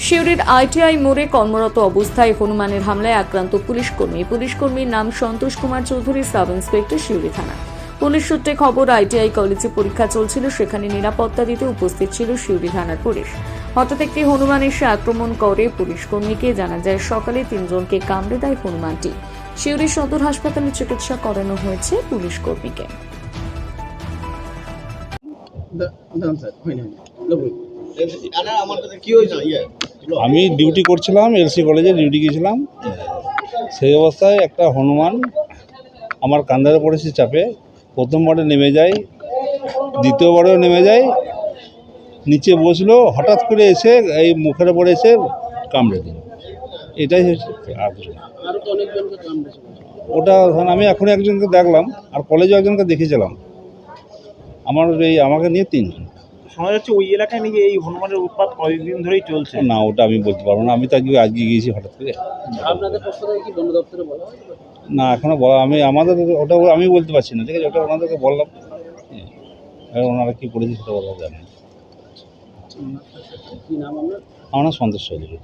শিউরির ITI মোড়ে কর্মরত অবস্থায় হনুমানের হামলায় আক্রান্ত পুলিশ কর্মী পুলিশ কর্মীর নাম সন্তোষ কুমার চৌধুরী সাব ইন্সপেক্টর শিউরি থানা পুলিশ সূত্রে খবর আইটিআই কলেজে পরীক্ষা চলছিল সেখানে নিরাপত্তা দিতে উপস্থিত ছিল শিউরি থানার পুলিশ হঠাৎ একটি হনুমান এসে আক্রমণ করে পুলিশ কর্মীকে জানা যায় সকালে তিনজনকে কামড়ে দেয় হনুমানটি শিউরি সদর হাসপাতালে চিকিৎসা করানো হয়েছে পুলিশ কর্মীকে দাঁড়ান স্যার হয়নি হয়নি কি হয়েছে ইয়ে আমি ডিউটি করছিলাম এলসি কলেজে ডিউটি গিয়েছিলাম। সেই অবস্থায় একটা হনুমান আমার কান্দারে পড়েছে চাপে। প্রথমবারে নেমে যায় দ্বিতীয়বারেও নেমে যায়, নিচে বসল, হঠাৎ করে এসে এই মুখের ওপরে এসে কামড়ে দিল। এটাই হচ্ছে ওটা ধরুন আমি এখন একজনকে দেখলাম, আর কলেজে একজনকে দেখেছিলাম। আমার এই, আমাকে নিয়ে তিনজন। শোনা যাচ্ছে ওই এলাকায় নাকি এই হনুমানের উৎপাত কয়েকদিন ধরেই চলছে। না ওটা আমি বলতে পারব না। আমি তো আজকে আজকে গিয়েছি হঠাৎ করে। আপনাদের পক্ষ থেকে কি বন দপ্তরে বলা না এখনও বলা আমি আমাদের ওটা আমি বলতে পারছি না ঠিক আছে? ওটা ওনাদেরকে বললাম। হুম। ওনারা কী করেছে সেটা বলা যাবে না। কি নাম আমার নাম সন্তোষ চৌধুরী।